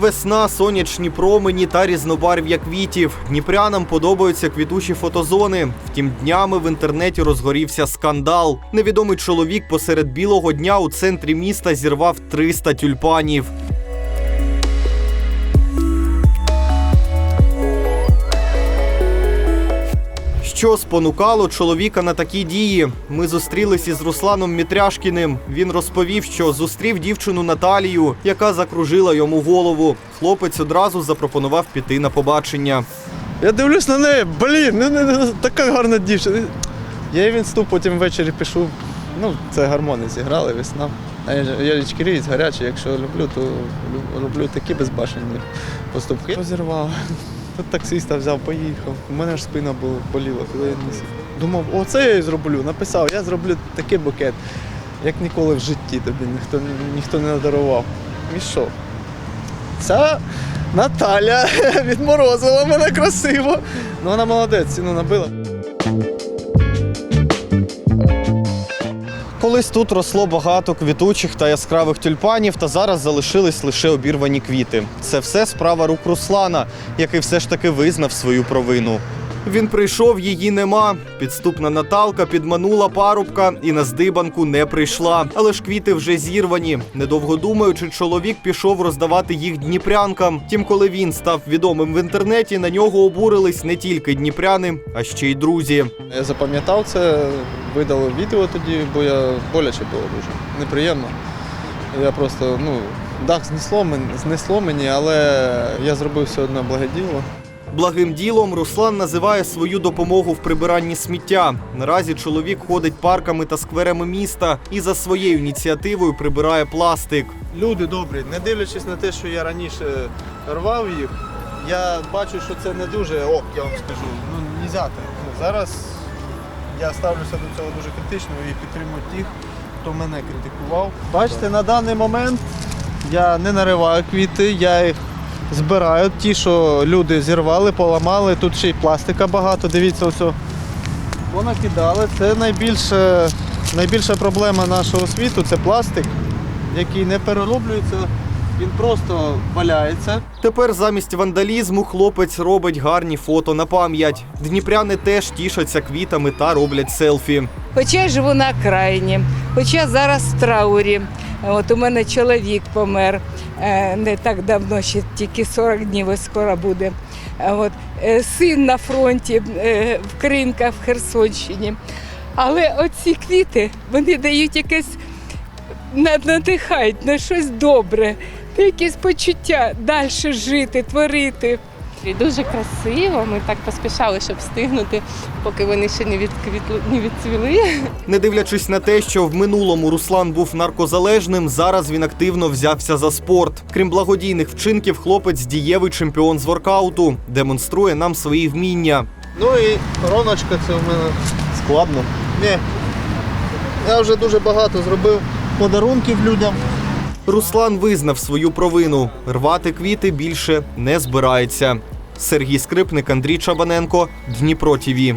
Весна, сонячні промені та різнобарв'я квітів. Дніпрянам подобаються квітучі фотозони. Втім, днями в інтернеті розгорівся скандал. Невідомий чоловік посеред білого дня у центрі міста зірвав 300 тюльпанів. Що спонукало чоловіка на такі дії? Ми зустрілись із Русланом Мітряшкіним. Він розповів, що зустрів дівчину Наталію, яка закружила йому голову. Хлопець одразу запропонував піти на побачення. Я дивлюсь на неї, блін, не, не, така гарна дівчина. Я їй в інсту потім ввечері пішов. Ну, це гормони зіграли, весна. А я, я гарячий, якщо люблю, то лю- роблю такі безбашені поступки. Розірвав. Тут таксиста взяв, поїхав. У мене ж спина була, боліла, коли я ніс. Думав, оце я і зроблю. Написав, я зроблю такий букет, як ніколи в житті тобі ніхто, ніхто не надарував. І що? Ця Наталя відморозила мене красиво. Ну вона молодець, ціну набила. Колись тут росло багато квітучих та яскравих тюльпанів, та зараз залишились лише обірвані квіти. Це все справа рук Руслана, який все ж таки визнав свою провину. Він прийшов, її нема. Підступна Наталка підманула парубка і на здибанку не прийшла. Але ж квіти вже зірвані. Недовго думаючи, чоловік пішов роздавати їх дніпрянкам. Тім, коли він став відомим в інтернеті, на нього обурились не тільки дніпряни, а ще й друзі. Я запам'ятав це, видали відео тоді, бо я боляче було дуже. Неприємно. Я просто, ну, дах знесло, мен- знесло мені, але я зробив все одно благе діло. Благим ділом Руслан називає свою допомогу в прибиранні сміття. Наразі чоловік ходить парками та скверами міста і за своєю ініціативою прибирає пластик. Люди добрі, не дивлячись на те, що я раніше рвав їх, я бачу, що це не дуже ок, я вам скажу. Ну, так. Ну, зараз я ставлюся до цього дуже критично і підтримую тих, хто мене критикував. Бачите, на даний момент я не нариваю квіти, я їх збираю. Ті, що люди зірвали, поламали. Тут ще й пластика багато. Дивіться, ось. Вона кидали. Це найбільше, найбільша проблема нашого світу це пластик який не перероблюється, він просто валяється. Тепер замість вандалізму хлопець робить гарні фото на пам'ять. Дніпряни теж тішаться квітами та роблять селфі. Хоча я живу на окраїні, хоча зараз в траурі. От у мене чоловік помер е, не так давно, ще тільки 40 днів ось скоро буде. От, е, син на фронті е, в Кринках, в Херсонщині. Але оці квіти вони дають якесь надихають на щось добре, якісь почуття далі жити, творити. І дуже красиво. Ми так поспішали, щоб встигнути, поки вони ще не відквітли, не відцвіли. Не дивлячись на те, що в минулому Руслан був наркозалежним, зараз він активно взявся за спорт. Крім благодійних вчинків, хлопець дієвий чемпіон з воркауту, демонструє нам свої вміння. Ну і роночка це в мене складно. Ні. Я вже дуже багато зробив подарунків людям. Руслан визнав свою провину. Рвати квіти більше не збирається. Сергій Скрипник, Андрій Чабаненко, Дніпро ТІВІ.